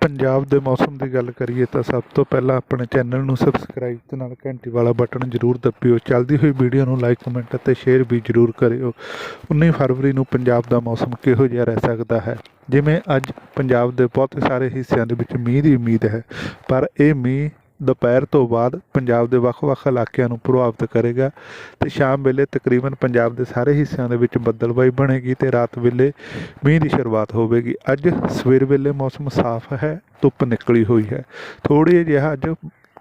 ਪੰਜਾਬ ਦੇ ਮੌਸਮ ਦੀ ਗੱਲ ਕਰੀਏ ਤਾਂ ਸਭ ਤੋਂ ਪਹਿਲਾਂ ਆਪਣੇ ਚੈਨਲ ਨੂੰ ਸਬਸਕ੍ਰਾਈਬ ਤੇ ਨਾਲ ਘੰਟੀ ਵਾਲਾ ਬਟਨ ਜ਼ਰੂਰ ਦੱਬਿਓ। ਚੱਲਦੀ ਹੋਈ ਵੀਡੀਓ ਨੂੰ ਲਾਈਕ ਕਮੈਂਟ ਅਤੇ ਸ਼ੇਅਰ ਵੀ ਜ਼ਰੂਰ ਕਰਿਓ। 19 ਫਰਵਰੀ ਨੂੰ ਪੰਜਾਬ ਦਾ ਮੌਸਮ ਕਿਹੋ ਜਿਹਾ ਰਹਿ ਸਕਦਾ ਹੈ? ਜਿਵੇਂ ਅੱਜ ਪੰਜਾਬ ਦੇ ਬਹੁਤ ਸਾਰੇ ਹਿੱਸਿਆਂ ਦੇ ਵਿੱਚ ਮੀਂਹ ਦੀ ਉਮੀਦ ਹੈ, ਪਰ ਇਹ ਮੀਂਹ ਦੁਪਹਿਰ ਤੋਂ ਬਾਅਦ ਪੰਜਾਬ ਦੇ ਵੱਖ-ਵੱਖ ਇਲਾਕਿਆਂ ਨੂੰ ਪ੍ਰਭਾਵਿਤ ਕਰੇਗਾ ਤੇ ਸ਼ਾਮ ਵੇਲੇ ਤਕਰੀਬਨ ਪੰਜਾਬ ਦੇ ਸਾਰੇ ਹਿੱਸਿਆਂ ਦੇ ਵਿੱਚ ਬੱਦਲਬਾਈ ਬਣੇਗੀ ਤੇ ਰਾਤ ਵੇਲੇ ਮੀਂਹ ਦੀ ਸ਼ੁਰੂਆਤ ਹੋਵੇਗੀ। ਅੱਜ ਸਵੇਰ ਵੇਲੇ ਮੌਸਮ ਸਾਫ਼ ਹੈ, ਧੁੱਪ ਨਿਕਲੀ ਹੋਈ ਹੈ। ਥੋੜੀ ਜਿਹਾ ਅੱਜ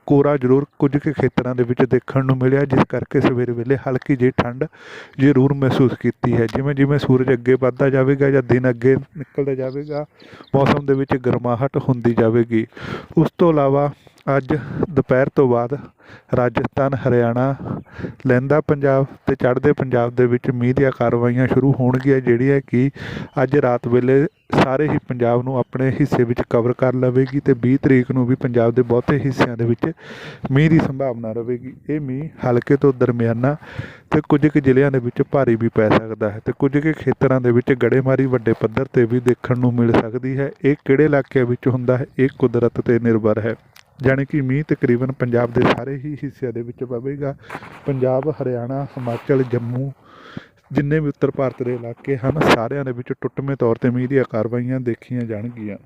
ਕੋਰਾ ਜ਼ਰੂਰ ਕੁਝ ਕੁ ਖੇਤਰਾਂ ਦੇ ਵਿੱਚ ਦੇਖਣ ਨੂੰ ਮਿਲਿਆ, ਜਿਸ ਕਰਕੇ ਸਵੇਰ ਵੇਲੇ ਹਲਕੀ ਜਿਹੀ ਠੰਡ ਜ਼ਰੂਰ ਮਹਿਸੂਸ ਕੀਤੀ ਹੈ। ਜਿਵੇਂ ਜਿਵੇਂ ਸੂਰਜ ਅੱਗੇ ਵੱਧਦਾ ਜਾਵੇਗਾ ਜਾਂ ਦਿਨ ਅੱਗੇ ਨਿਕਲਦਾ ਜਾਵੇਗਾ, ਮੌਸਮ ਦੇ ਵਿੱਚ ਗਰਮਾਹਟ ਹੁੰਦੀ ਜਾਵੇਗੀ। ਉਸ ਤੋਂ ਇਲਾਵਾ ਅੱਜ ਦੁਪਹਿਰ ਤੋਂ ਬਾਅਦ ਰਾਜਸਥਾਨ, ਹਰਿਆਣਾ ਲਹਿੰਦਾ ਪੰਜਾਬ ਤੇ ਚੜ੍ਹਦੇ ਪੰਜਾਬ ਦੇ ਵਿੱਚ ਮੀਂਹ ਦੀਆਂ ਕਾਰਵਾਈਆਂ ਸ਼ੁਰੂ ਹੋਣਗੀਆਂ, ਜਿਹੜੀਆਂ ਕਿ ਅੱਜ ਰਾਤ ਵੇਲੇ ਸਾਰੇ ਹੀ ਪੰਜਾਬ ਨੂੰ ਆਪਣੇ ਹਿੱਸੇ ਵਿੱਚ ਕਵਰ ਕਰ ਲਵੇਗੀ ਤੇ 20 ਤਰੀਕ ਨੂੰ ਵੀ ਪੰਜਾਬ ਦੇ ਬਹੁਤੇ ਹਿੱਸਿਆਂ ਦੇ ਵਿੱਚ ਮੀਂਹ ਦੀ ਸੰਭਾਵਨਾ ਰਹੇਗੀ। ਇਹ ਮੀਂਹ ਹਲਕੇ ਤੋਂ ਦਰਮਿਆਨਾ ਤੇ ਕੁਝ ਕੁ ਜ਼ਿਲ੍ਹਿਆਂ ਦੇ ਵਿੱਚ ਭਾਰੀ ਵੀ ਪੈ ਸਕਦਾ ਹੈ ਤੇ ਕੁਝ ਕੁ ਖੇਤਰਾਂ ਦੇ ਵਿੱਚ ਗੜੇਮਾਰੀ ਵੱਡੇ ਪੱਧਰ ਤੇ ਵੀ ਦੇਖਣ ਨੂੰ ਮਿਲ ਸਕਦੀ ਹੈ। ਇਹ ਕਿਹੜੇ ਇਲਾਕਿਆਂ ਵਿੱਚ ਹੁੰਦਾ ਹੈ? ਇਹ ਕੁਦਰਤ ਤੇ ਨਿਰਭਰ ਹੈ। ਜਾਣੀ ਕਿ ਮੀਂਹ ਤਕਰੀਬਨ ਪੰਜਾਬ ਦੇ ਸਾਰੇ ਹੀ ਹਿੱਸਿਆਂ ਦੇ ਵਿੱਚ ਪਵੇਗਾ। ਪੰਜਾਬ, ਹਰਿਆਣਾ, ਹਿਮਾਚਲ, ਜੰਮੂ ਜਿੰਨੇ ਵੀ ਉੱਤਰ ਭਾਰਤ ਦੇ ਇਲਾਕੇ ਹਨ, ਸਾਰਿਆਂ ਦੇ ਵਿੱਚ ਟੁੱਟਵੇਂ ਤੌਰ ਤੇ ਮੀਂਹ ਦੀਆਂ ਕਾਰਵਾਈਆਂ ਦੇਖੀਆਂ ਜਾਣਗੀਆਂ।